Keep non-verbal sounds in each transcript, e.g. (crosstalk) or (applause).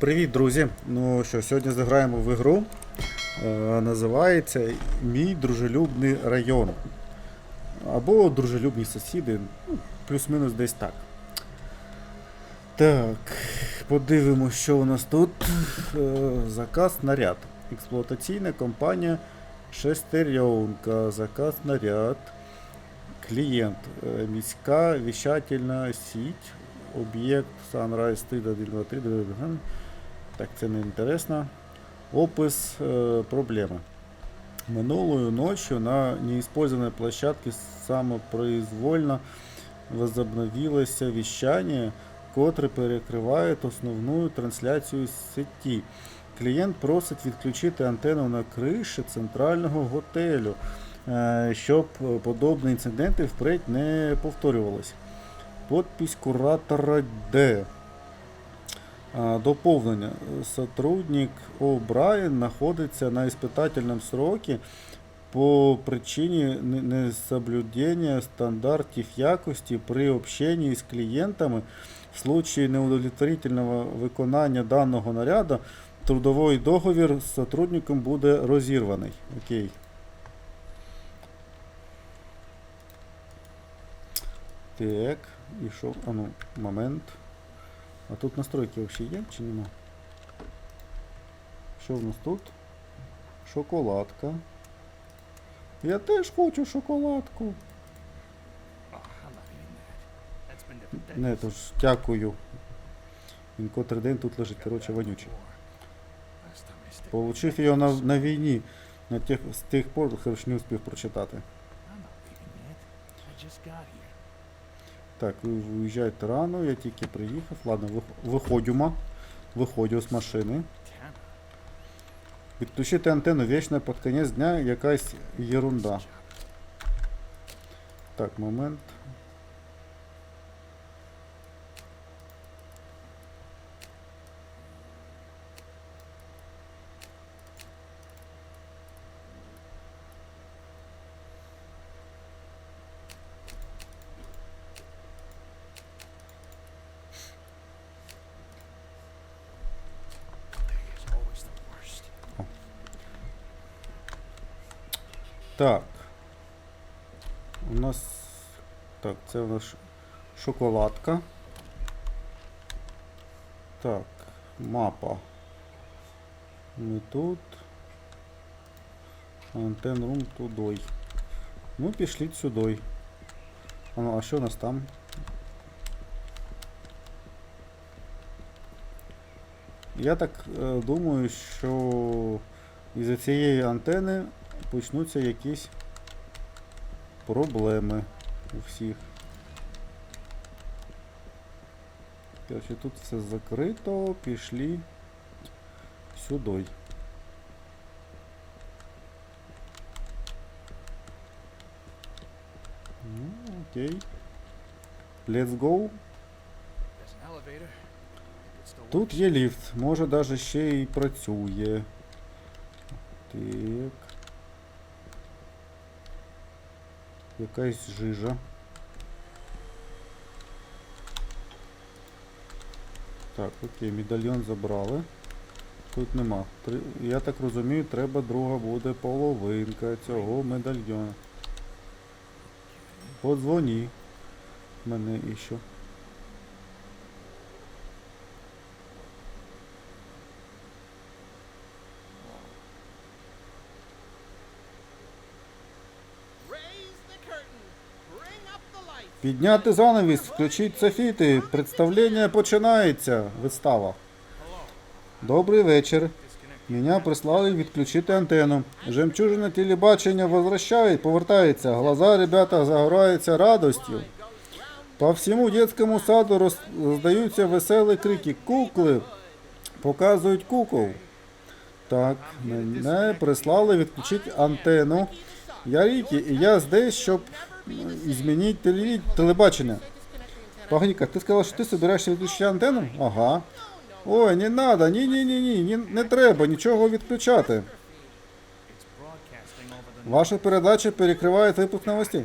Привіт, друзі! Ну що, сьогодні заграємо в ігру. Е, називається Мій дружелюбний район. Або дружелюбні сусіди. Ну, плюс-мінус десь так. Так, подивимось, що у нас тут. Е, заказ наряд. Експлуатаційна компанія Шестерйонка. Заказ наряд. Клієнт. е, Міська віщательна сіть. Об'єкт Sunrise 3.1.2.3. Так, це не інтересно. Опис е, проблеми. Минулою ночью на неиспользованной площадке самопроизвольно возобновилось вещание, котре перекриває основну трансляцію сеті. Клієнт просить відключити антенну на криші центрального готелю, е, щоб подобні інциденти впредь не повторювалися. Подпись куратора Д. Доповнення. Сотрудник О'Брайен знаходиться на испытательном сроке по причині не- несоблюдения стандартів якості при общенні з клієнтами в случае неудовлетворительного виконання даного наряду трудовий договір з сотрудником буде розірваний. Окей. Так, і що? А ну, момент. А тут настройки взагалі є чи нема? Що в нас тут? Шоколадка. Я теж хочу шоколадку. Не, decades. то ж дякую. Котрий день тут лежить, коротше, вонючий. Получив її на, на війні. На тих, з тих пор, хоч не успів прочитати. Так, ви виїжджаєте рано, я тільки приїхав. Ладно, вих- виходимо. Виходю з машини. Відключити антенну вічно під кінець дня якась ерунда. Так, момент. Так. У нас. Так, це у нас шоколадка. Так, мапа. Ми тут. Антен рум тудой. Ну, пішліть сюди. А, ну, а що у нас там? Я так е, думаю, що із-за цієї антени почнуться якісь проблеми у всіх. Короче, тут все закрито, пішли сюди. Ну, окей. Let's go. Тут є ліфт, може даже ще й працює. Так. Якась жижа. Так, окей, медальйон забрали. Тут нема. Я так розумію, треба друга буде половинка цього медальйона. Подзвоні. Мене іще. Підняти занавіс, включіть софіти. Представлення починається. Вистава. Добрий вечір. Меня прислали відключити антенну. Жемчужина телебачення возвращає, повертається. Глаза ребята загораються радостю. По всьому детському саду роз- роздаються веселі крики. Кукли показують кукол. Так, мене прислали відключити антенну. Я Рікі, і я здесь, щоб м, змінити телеві- телебачення. Погоди-ка, ти сказав, що ти збираєшся відключити антенну? Ага. Ой, не надо, ні, ні, ні, ні, не треба нічого відключати. Ваша передача перекриває випуск новостей.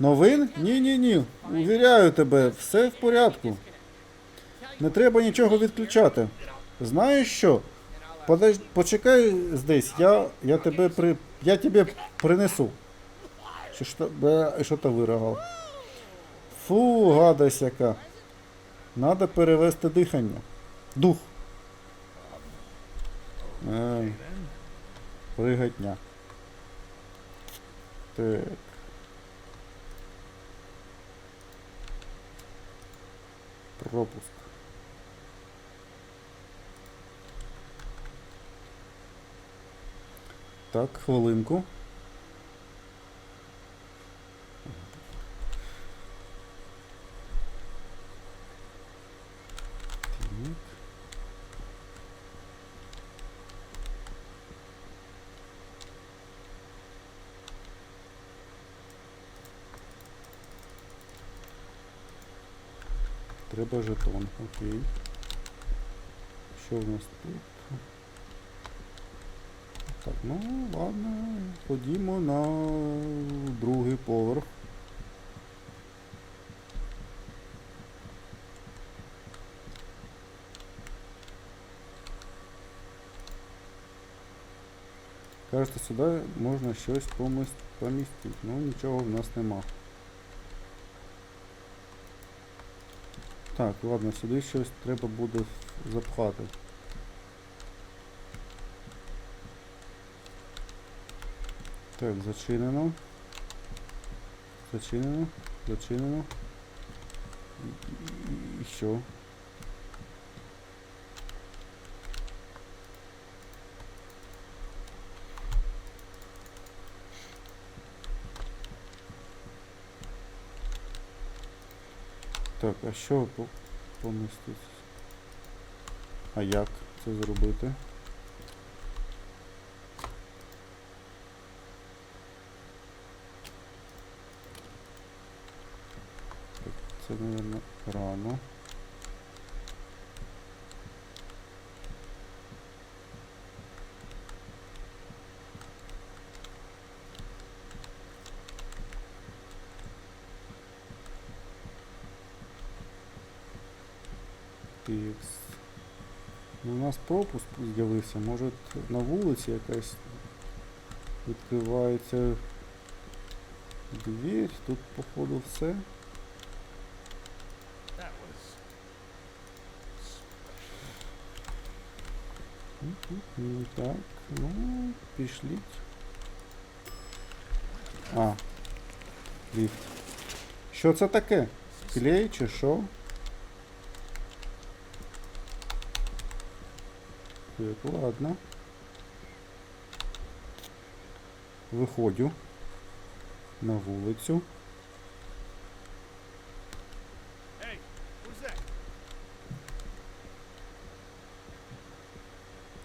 Новин? Ні, ні, ні. Увіряю тебе, все в порядку. Не треба нічого відключати. Знаєш що? Подож... Почекай здесь, я, я тебе при. Я тебе принесу. Що ж то, бе, що то вирогав? Фу, гадость яка. Надо перевести дихання. Дух. Ей, приготня. Так. Пропуск. Так, хвилинку. Так. Треба жетон, окей. Що в нас тут? Так, ну ладно, ходімо на другий поверх. Кажете, сюди можна щось поміс- помістити. Ну нічого в нас нема. Так, ладно, сюди щось треба буде запхати. Так, зачинено. Зачинено. Зачинено. І, що? Так, а що по- помістити? А як це зробити? Так, це, мабуть, рано. Текс. Ну, у нас пропуск з'явився. Може на вулиці якась відкривається двір. Тут походу все. That was Так, ну, пішліть. А. Ліфт. Що це таке? Клей чи що? Так, ладно. Виходжу на вулицю.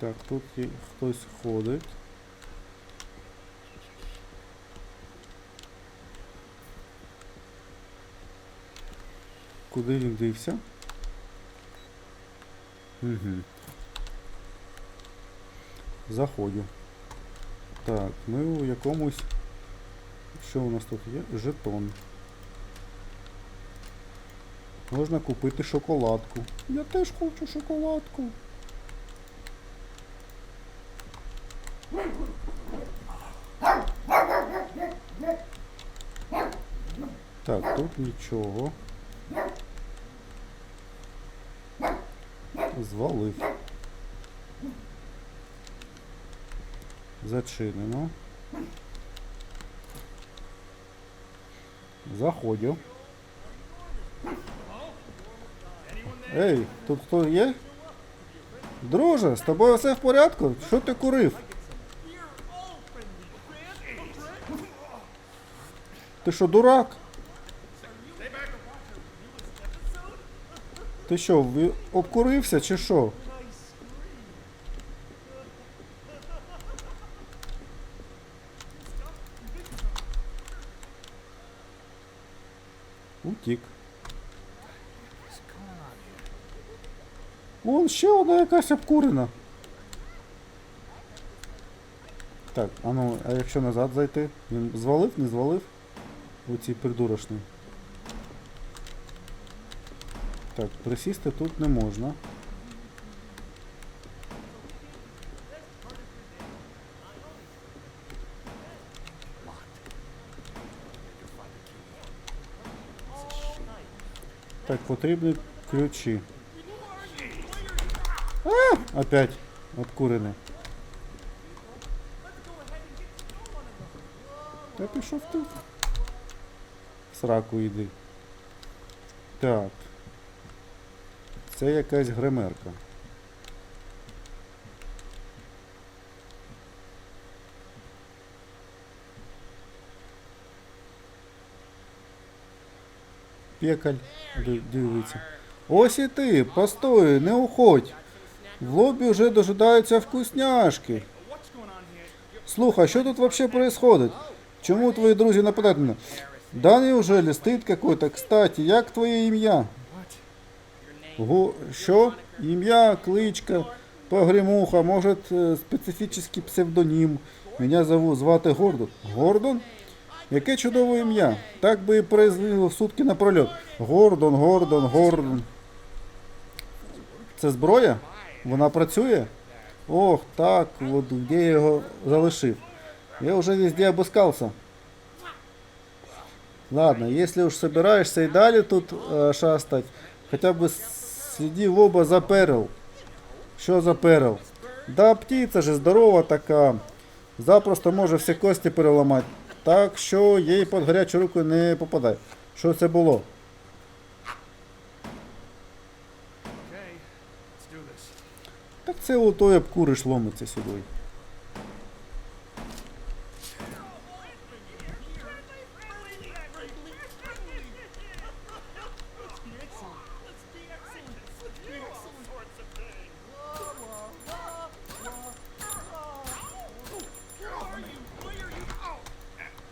Так, тут є хтось ходить. Куди він дився? Угу. Заходю. Так, ми у якомусь. Що у нас тут є? Жетон. Можна купити шоколадку. Я теж хочу шоколадку. Так, тут нічого. Звалив. Зачинено. Заходю. Ей, тут хто є? Друже, з тобою все в порядку? Що ти курив? Ти що, дурак? Ти що, обкурився чи що? якась обкурена. Так, а ну, а якщо назад зайти? Він звалив, не звалив? Оцій придурочний. Так, присісти тут не можна. Так, потрібні ключі. Опять обкурений. Та пішов ти. Сраку йди. Так. Це якась гримерка. Пекаль дивиться. Ось і ти, постой, не уходь. В лобі вже дожидаються вкусняшки. Слухай, що тут вообще происходит? Чому твої друзі нападають на мене? Да неужели стыд какой-то? Кстати, як твоє ім'я? Го... Що? Ім'я, кличка, погремуха, може е, специфічний псевдонім. Мене зову звати Гордон. Гордон? Яке чудове ім'я. Так би і произвели в сутки напрольот. Гордон, Гордон, Гордон. Це зброя? Вона працює? Ох, так, от де я його залишив. Я вже везде обыскался. Ладно, если уж собираешься и далее тут э, шастать, хотя бы следи в оба за перл. Що за перл? Да, птиця же здорова така. Запросто може всі кості переламати. Так що їй під гарячу руку не попадай. Що це було? Так це у обкуриш ломиться сюди.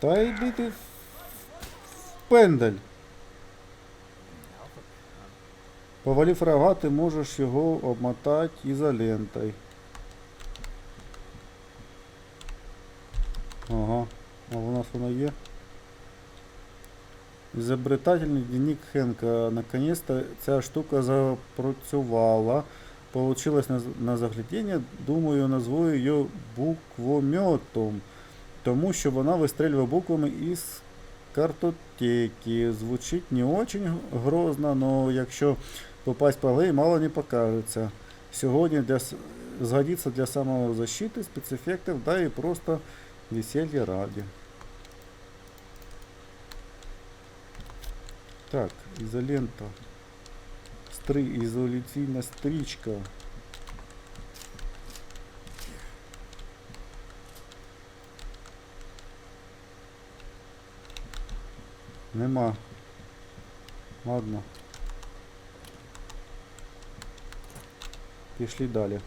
Та йди ти в в Повалив рога, ти можеш його обмотати ізолентою. Ага, а у нас воно є. Изобретательный дневник Хенка. Наконец-то ця штука запрацювала. Получилось на, на заглядіння. Думаю, назву її буквометом. Тому що вона вистрілює буквами із картотеки. Звучить не очень грозно, но якщо попасть по голові, мало не покажеться. Сьогодні для, с- згодиться для самозащиты, спецефектів, да і просто веселья ради. Так, ізолента. Стри, ізоляційна стрічка. Нема. Ладно. Пішли далі.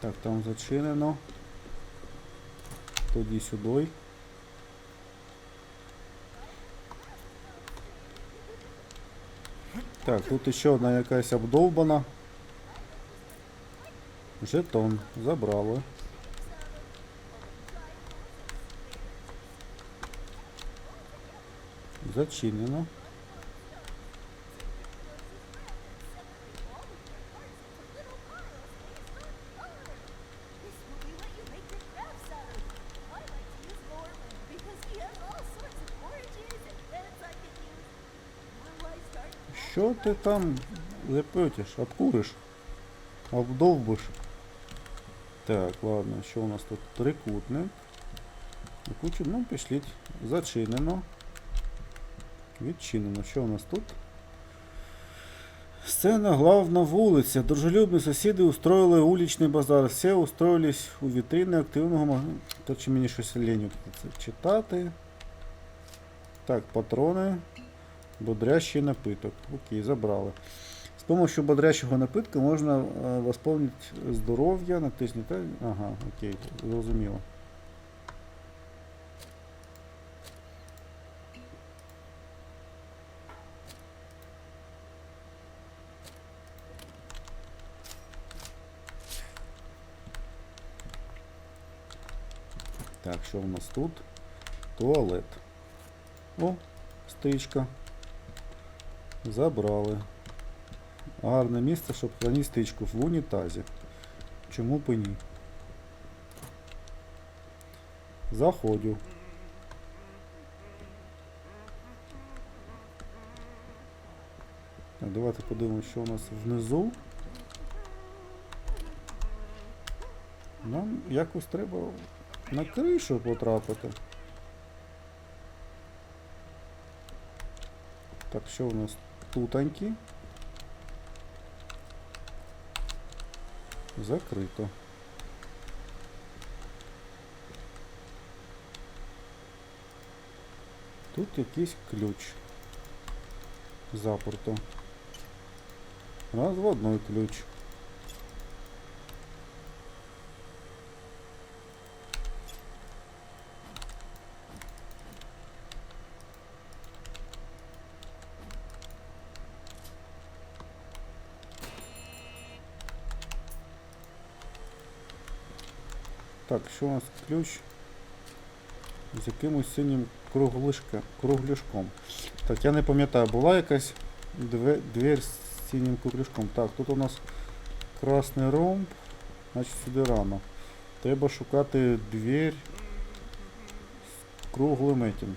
Так, там зачинено. Тоді сюди. Так, тут ще одна якась обдовбана. Жетон. Забрали. Зачинено. Ти там лепетиш? Обкуриш? Обдовбиш? Так, ладно, що у нас тут? Трикутник. Кучу, ну, пішліть. Зачинено. Відчинено. Що у нас тут? Сцена главна вулиця. Дружелюбні сусіди устроїли уличний базар. Всі устроїлись у вітрини активного магазину. То чи мені щось лінь читати. Так, патрони. Бодрящий напиток. Окей, забрали. З помощью бодрящого напитка можна е, восполнити здоров'я, натиснути. Ага, окей, зрозуміло. Так, що у нас тут? Туалет. О, стрічка. Забрали. Гарне місце, щоб хранити стичку в унітазі. Чому б і ні? Заходю. Давайте подивимося, що у нас внизу. Нам якось треба на кришу потрапити. Так, що у нас тутаньки? Закрито. Тут якийсь ключ запорту. Розводной ключ. Так, що у нас ключ з якимось синім круглишка, кругляшком. Так, я не пам'ятаю, була якась две, двері з синім кругляшком. Так, тут у нас красний ромб, значить сюди рано. Треба шукати двір з круглим этим.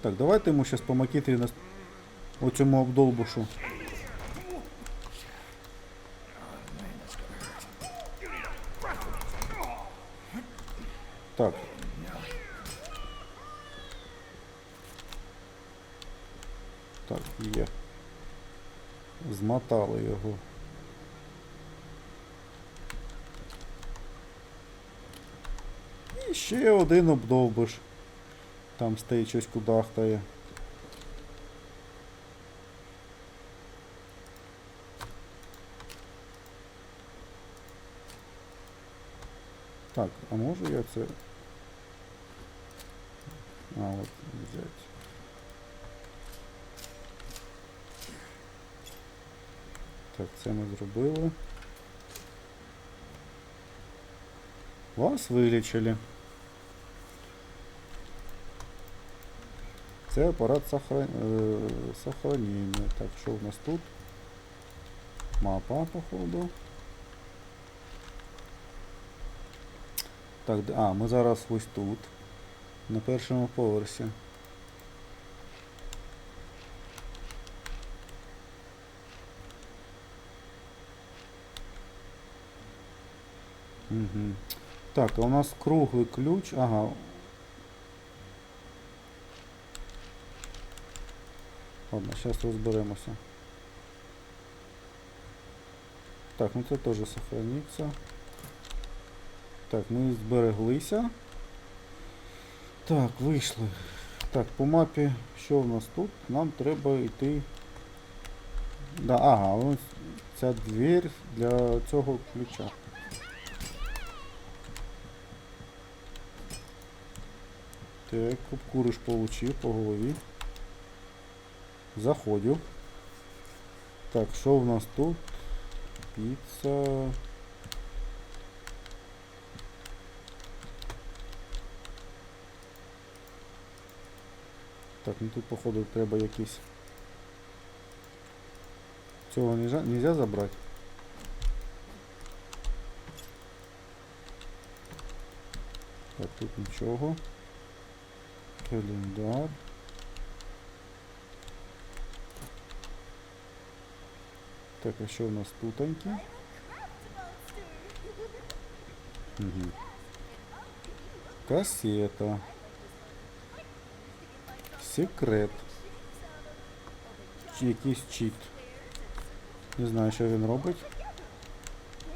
Так, давайте йому зараз по макітрі на оцьому обдолбушу. Так. Так, є. Змотали його. І ще один обдовбиш. Там стоїть щось кудахтає. Так, а можу я це. А, от взять. Так, це ми зробили. Вас вилічили. Це апарат сохран... сохранення. Так, що в нас тут? Мапа, походу. Так, а, ми зараз ось тут. На першому поверсі. Угу. Так, у нас круглий ключ. Ага. Ладно, зараз розберемося. Так, ну це теж сохраниться. Так, ми збереглися. Так, вийшли. Так, по мапі, що в нас тут? Нам треба йти. Да, ага, ось ця двір для цього ключа. Так, куриш получив по голові. Заходю. Так, що в нас тут? Піца. Так, ну тут походу треба якісь. Цього нельзя, нельзя забрати. Так, тут нічого. Календар. Так, а що у нас тутоньки? Угу. Кассета. Секрет. Чи якийсь чіт. Не знаю, що він робить.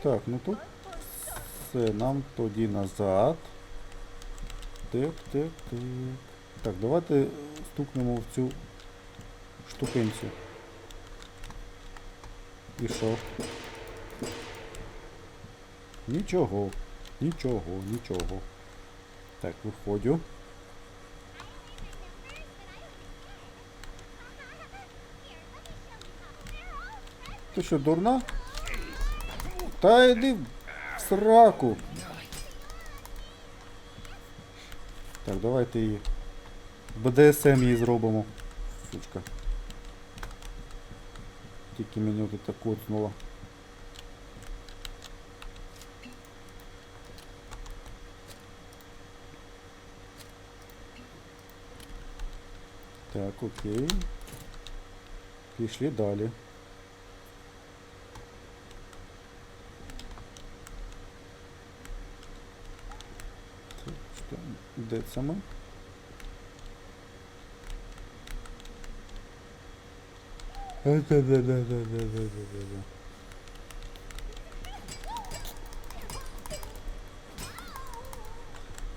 Так, ну тут все, нам тоді назад. Так, так, так. Так, давайте стукнемо в цю штукенцю. І що? Нічого, нічого, нічого. Так, виходжу. Ти що, дурна? Та йди в сраку. Так, давайте її. БДСМ її зробимо. Сучка. Тільки мені от це коцнуло. Так, окей. Пішли далі. Це що? Де це ми?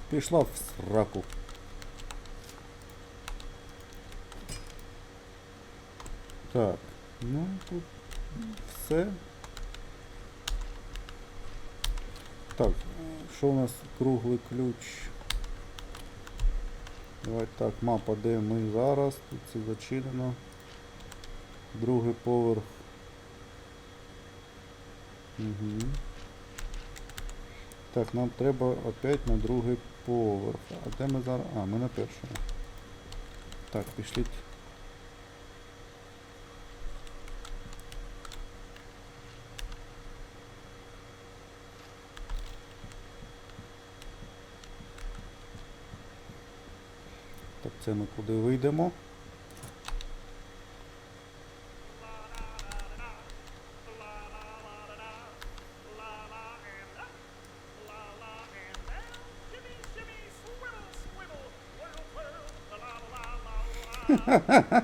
Пішла в сраку. Так, ну тут все. Так, що у нас круглий ключ? Давай так, мапа, де ми зараз. Тут це зачинено. Другий поверх. Угу. Так, нам треба опять на другий поверх. А де ми зараз? А, ми на першому. Так, пішліть. Так, куди вийдемо? (laughs)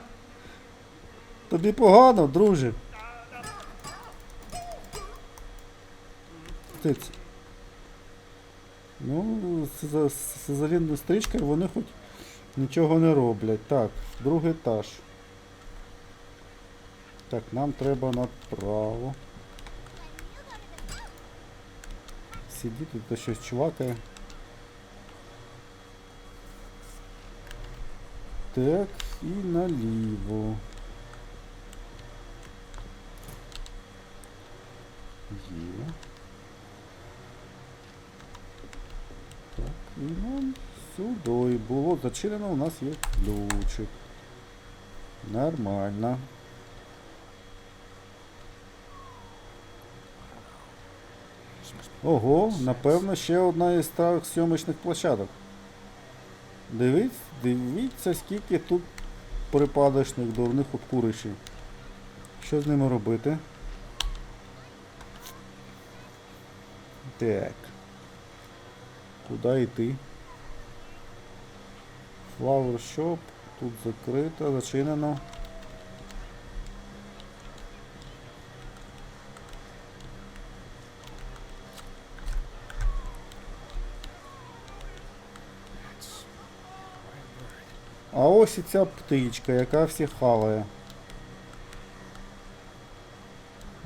Тобі погано, друже. Птиць. Ну, з стрічкою вони хоч нічого не роблять. Так, другий етаж. Так, нам треба направо. Сидіть, тут щось чувакає. Так, і наліво. Є. Так, і нам сюди було зачинено, у нас є ключик. Нормально. Ого, напевно, ще одна із старих сьомочних площадок. Дивіться, дивіться, скільки тут припадочних дурних от куришів. Що з ними робити? Так. Куди йти? Flower Shop. Тут закрито, зачинено. А ось і ця птичка, яка всіх хаває.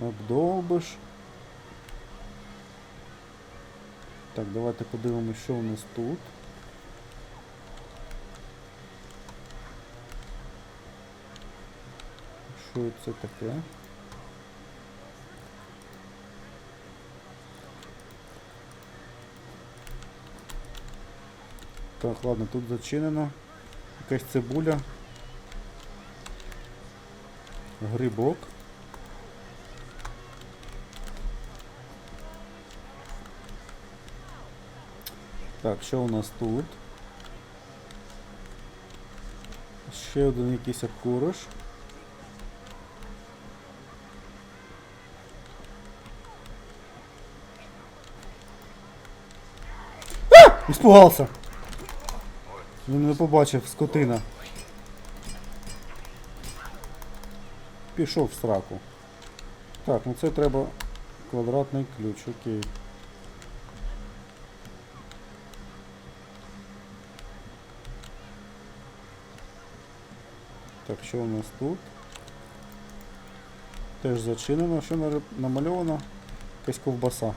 Обдовбиш. Так, давайте подивимося, що у нас тут. Що це таке? Так, ладно, тут зачинено. Якась цибуля. Грибок. Так, що у нас тут? Ще один якийсь окуриш. А! Він не побачив скотина. Пішов в сраку. Так, ну це треба квадратний ключ, окей. Так, що у нас тут? Теж зачинено, що намальовано? Якась ковбаса.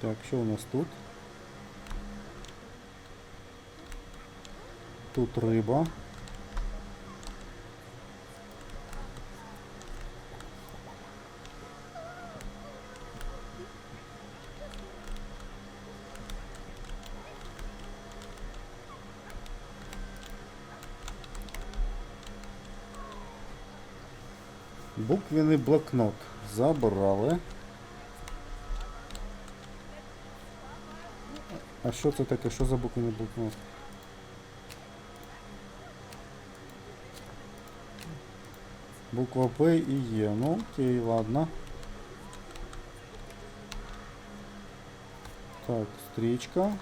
Так, що у нас тут? Тут риба. Буквений блокнот забрали. А що це таке? Що за буквенний блокнот? Буква П і Е. Ну окей, ладно. Так, стрічка.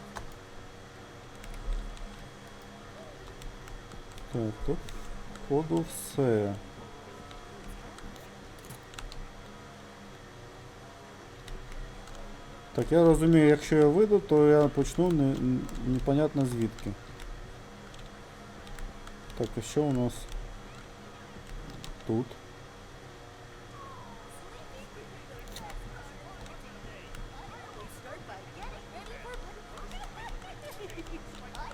Так, тут входу все. Так, я розумію, якщо я вийду, то я почну не, н- непонятно звідки. Так, а що у нас тут? Start by getting ready for I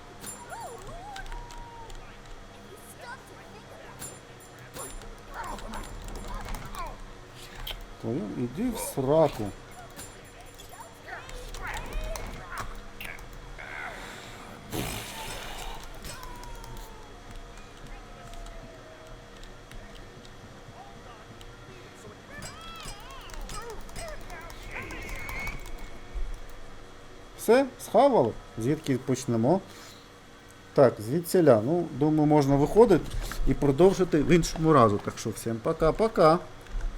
If you stop to think about it. Твою, іди в сраку. Схавали? Звідки почнемо? Так, звідсіля. Ну, думаю, можна виходити і продовжити в іншому разу. Так що всім пока-пока.